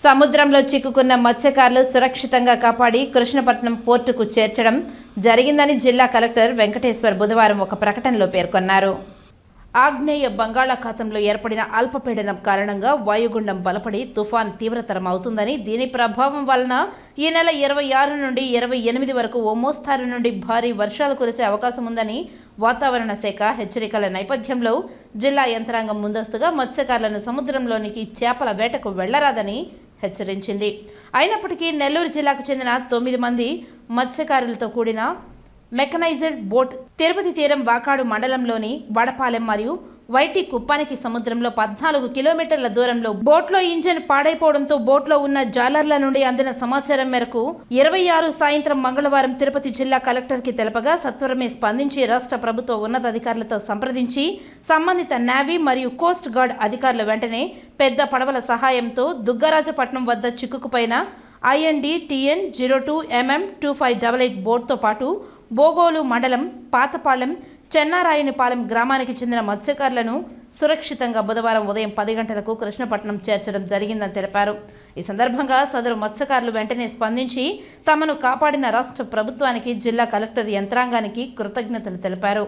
సముద్రంలో చిక్కుకున్న మత్స్యకారులు సురక్షితంగా కాపాడి కృష్ణపట్నం పోర్టుకు చేర్చడం జరిగిందని జిల్లా కలెక్టర్ వెంకటేశ్వర్ బుధవారం ఒక ప్రకటనలో పేర్కొన్నారు. ఆగ్నేయ బంగాళాఖాతంలో ఏర్పడిన అల్పపీడనం కారణంగా వాయుగుండం బలపడి తుఫాన్ తీవ్రతరం అవుతుందని దీని ప్రభావం వలన ఈ నెల ఇరవై ఆరు నుండి ఇరవై ఎనిమిది వరకు ఓ మోస్తారు నుండి భారీ వర్షాలు కురిసే అవకాశం ఉందని వాతావరణ శాఖ హెచ్చరికల నేపథ్యంలో జిల్లా యంత్రాంగం ముందస్తుగా మత్స్యకారులను సముద్రంలోనికి చేపల వేటకు వెళ్ళరాదని హెచ్చరించింది. అయినప్పటికీ నెల్లూరు జిల్లాకు చెందిన తొమ్మిది మంది మత్స్యకారులతో కూడిన మెకనైజ్డ్ బోట్ తిరుపతి తీరం వాకాడు మండలంలోని వడపాలెం మరియు వైటి కుప్పానికి సముద్రంలో పద్నాలుగు కిలోమీటర్ల దూరంలో బోట్లో ఇంజన్ పాడైపోవడంతో బోట్లో ఉన్న జాలర్ల నుండి అందిన సమాచారం మేరకు ఇరవై ఆరు సాయంత్రం మంగళవారం తిరుపతి జిల్లా కలెక్టర్కి తెలపగా సత్వరమే స్పందించి రాష్ట్ర ప్రభుత్వ ఉన్నతాధికారులతో సంప్రదించి సంబంధిత నేవీ మరియు కోస్ట్ గార్డ్ అధికారులు వెంటనే పెద్ద పడవల సహాయంతో దుగ్గరాజపట్నం వద్ద చిక్కుకుపోయిన IND TN zero two MM two five double eight బోర్డుతో పాటు బోగోలు మండలం పాతపాళెం చెన్నారాయునిపాలెం గ్రామానికి చెందిన మత్స్యకారులను సురక్షితంగా బుధవారం ఉదయం పది గంటలకు కృష్ణపట్నం చేర్చడం జరిగిందని తెలిపారు. ఈ సందర్భంగా సదరు మత్స్యకారులు వెంటనే స్పందించి తమను కాపాడిన రాష్ట్ర ప్రభుత్వానికి జిల్లా కలెక్టర్ యంత్రాంగానికి కృతజ్ఞతలు తెలిపారు.